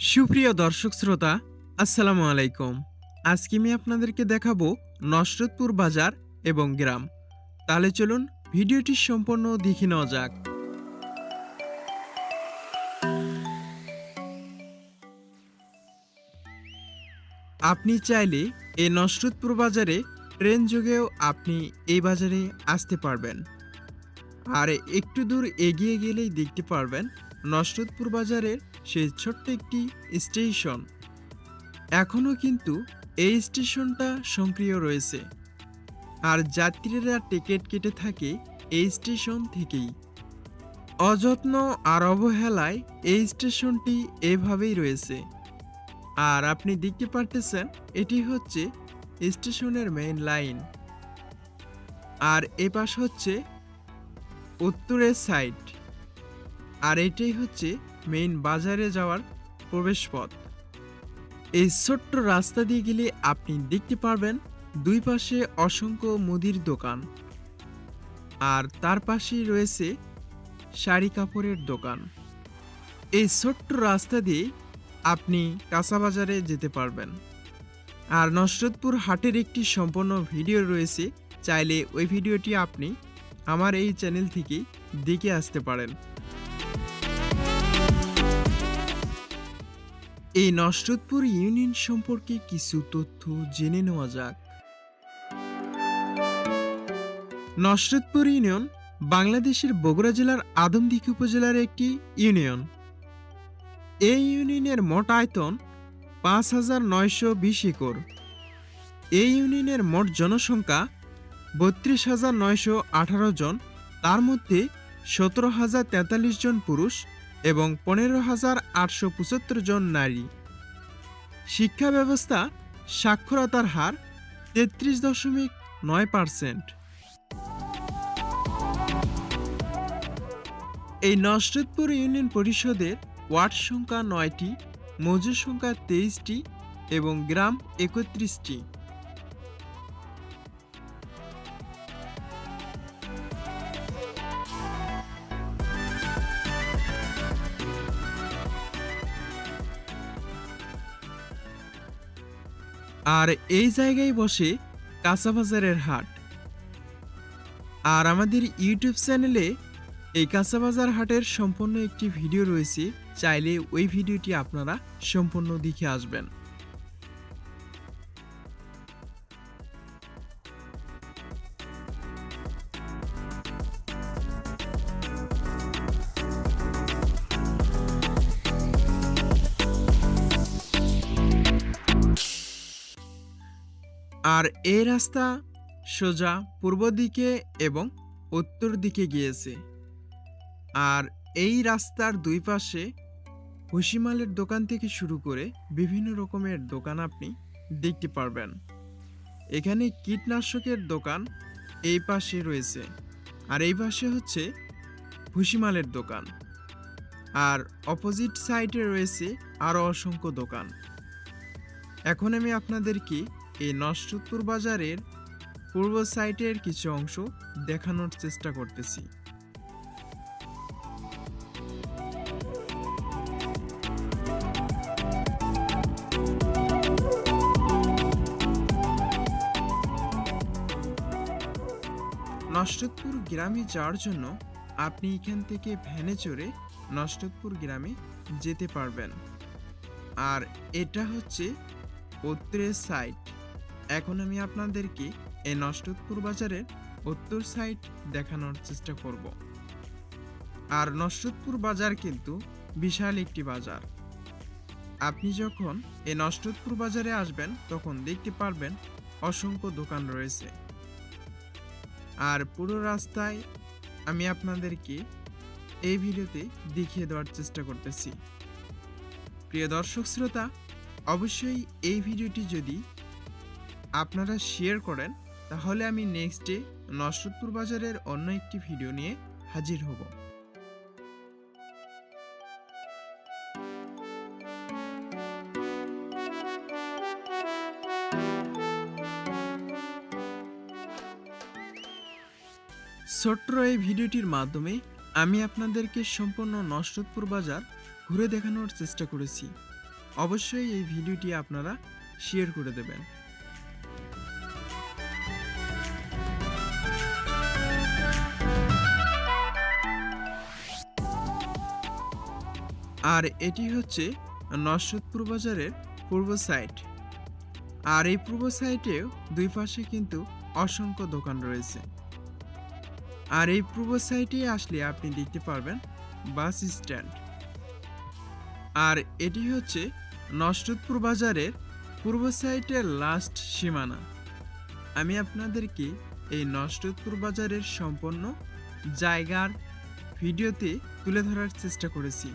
সুপ্রিয় দর্শক শ্রোতা, আসসালামু আলাইকুম। আজকে আমি আপনাদেরকে দেখাবো নসরতপুর বাজার এবং গ্রাম। তাহলে চলুন ভিডিওটি সম্পূর্ণ দেখে নেওয়া যাক। আপনি চাইলে এই নসরতপুর বাজারে ট্রেন যোগেও আপনি এই বাজারে আসতে পারবেন। আর একটু দূর এগিয়ে গেলেই দেখতে পারবেন নসরতপুর বাজারের সেই ছোট্ট একটি স্টেশন। এখনও কিন্তু এই স্টেশনটা সক্রিয় রয়েছে। আর যাত্রীরা টিকিট কেটে থাকে এই স্টেশন থেকেই। অযত্ন আর অবহেলায় এই স্টেশনটি এভাবেই রয়েছে। আর আপনি দেখতে পারতেছেন, এটি হচ্ছে স্টেশনের মেইন লাইন। আর এ পাশ হচ্ছে উত্তরের সাইড। আর এটাই হচ্ছে মেইন বাজারে যাওয়ার প্রবেশপথ এই ছোট্ট রাস্তা দিয়ে গেলে আপনি দেখতে পারবেন দুই পাশে অসংখ্য মুদির দোকান আর তার পাশেই রয়েছে শাড়ি কাপড়ের দোকান। এই ছোট্ট রাস্তা দিয়ে আপনি কাঁচাবাজারে যেতে পারবেন। আর নসরতপুর হাটের একটি সম্পূর্ণ ভিডিও রয়েছে, চাইলে ওই ভিডিওটি আপনি আমার এই চ্যানেল থেকে দেখে আসতে পারেন। এই নসরতপুর ইউনিয়ন সম্পর্কে কিছু তথ্য জেনে নেওয়া যাক। নসরতপুর ইউনিয়ন বাংলাদেশের বগুড়া জেলার আদমদিঘি উপজেলার একটি ইউনিয়ন। এই ইউনিয়নের মোট আয়তন পাঁচ হাজার নয়শো বিশ একর। এই ইউনিয়নের মোট জনসংখ্যা বত্রিশ হাজার নয়শো আঠারো জন, তার মধ্যে সতেরো হাজার তেতাল্লিশ জন পুরুষ এবং পনেরো হাজার আটশো পঁচাত্তর জন নারী। শিক্ষা ব্যবস্থা সাক্ষরতার হার তেত্রিশ দশমিক নয় পার্সেন্ট। এই নসরতপুর ইউনিয়ন পরিষদের ওয়ার্ড সংখ্যা নয়টি, মজুর সংখ্যা তেইশটি এবং গ্রাম একত্রিশটি। আর এই জায়গায় বসে কাঁচাবাজারের হাট। আর আমাদের ইউটিউব চ্যানেলে এই কাঁচাবাজার হাটের সম্পূর্ণ একটি ভিডিও রয়েছে, চাইলে ওই ভিডিওটি আপনারা সম্পূর্ণ দেখে আসবেন। আর এই রাস্তা সোজা পূর্ব দিকে এবং উত্তর দিকে গিয়েছে। আর এই রাস্তার দুই পাশে ভুসিমালের দোকান থেকে শুরু করে বিভিন্ন রকমের দোকান আপনি দেখতে পারবেন। এখানে কীটনাশকের দোকান এই পাশে রয়েছে আর এই পাশে হচ্ছে ভুসিমালের দোকান। আর অপোজিট সাইডে রয়েছে আরও অসংখ্য দোকান। এখন আমি আপনাদেরকে এই নষ্টপুর বাজারের পূর্ব সাইটের কিছু অংশ দেখানোর চেষ্টা করতেছি। নষ্টপুর গ্রামে যাওয়ার জন্য আপনি এখান থেকে ভ্যানে চড়ে নষ্টপুর গ্রামে যেতে পারবেন। আর এটা হচ্ছে উত্তরের সাইড এখন আমি আপনাদেরকে এই নষ্টপুর বাজারের উত্তর সাইড দেখানোর চেষ্টা করব। আর নষ্টপুর বাজার কিন্তু বিশাল একটি বাজার। আপনি যখন এই নষ্টপুর বাজারে আসবেন, তখন দেখতে পারবেন অসংখ্য দোকান রয়েছে। আর পুরো রাস্তায় আমি আপনাদেরকে এই ভিডিওতে দেখিয়ে দেওয়ার চেষ্টা করতেছি। প্রিয় দর্শক, শ্রোতা, অবশ্যই এই ভিডিওটি যদি আপনারা শেয়ার করেন, তাহলে আমি নেক্সটে নসরতপুর বাজারের অন্য একটি ভিডিও নিয়ে হাজির হব। ছোট্ট এই ভিডিওটির মাধ্যমে আমি আপনাদেরকে সম্পূর্ণ নসরতপুর বাজার ঘুরে দেখানোর চেষ্টা করেছি। অবশ্যই এই ভিডিওটি আপনারা শেয়ার করে দেবেন। আর এটি হচ্ছে নরসদপুর বাজারের পূর্ব সাইড আর এই পূর্ব সাইডেও দুই পাশে কিন্তু অসংখ্য দোকান রয়েছে। আর এই পূর্ব সাইডে আসলে আপনি দেখতে পারবেন বাস স্ট্যান্ড। আর এটি হচ্ছে নসরতপুর বাজারের পূর্ব সাইডের লাস্ট সীমানা। আমি আপনাদেরকে এই নসরতপুর বাজারের সম্পূর্ণ জায়গার ভিডিওতে তুলে ধরার চেষ্টা করেছি।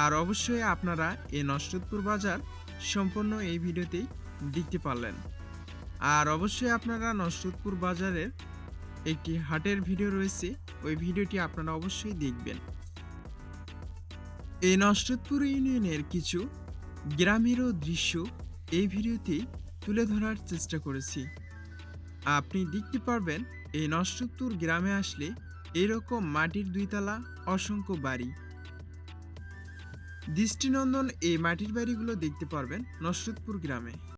আর অবশ্যই আপনারা এই নসরতপুর বাজার সম্পূর্ণ এই ভিডিওতেই দেখতে পারলেন। আর অবশ্যই আপনারা নসরতপুর বাজারের একটি হাটের ভিডিও রয়েছে, ওই ভিডিওটি আপনারা অবশ্যই দেখবেন। এই নসরতপুর ইউনিয়নের কিছু গ্রামেরও দৃশ্য এই ভিডিওতে তুলে ধরার চেষ্টা করেছি। আপনি দেখতে পারবেন, এই নসরতপুর গ্রামে আসলে এরকম মাটির দুইতলা অসংখ্য বাড়ি। দৃষ্টিনন্দন এই মাটির বাড়িগুলো দেখতে পারবেন নসরতপুর গ্রামে।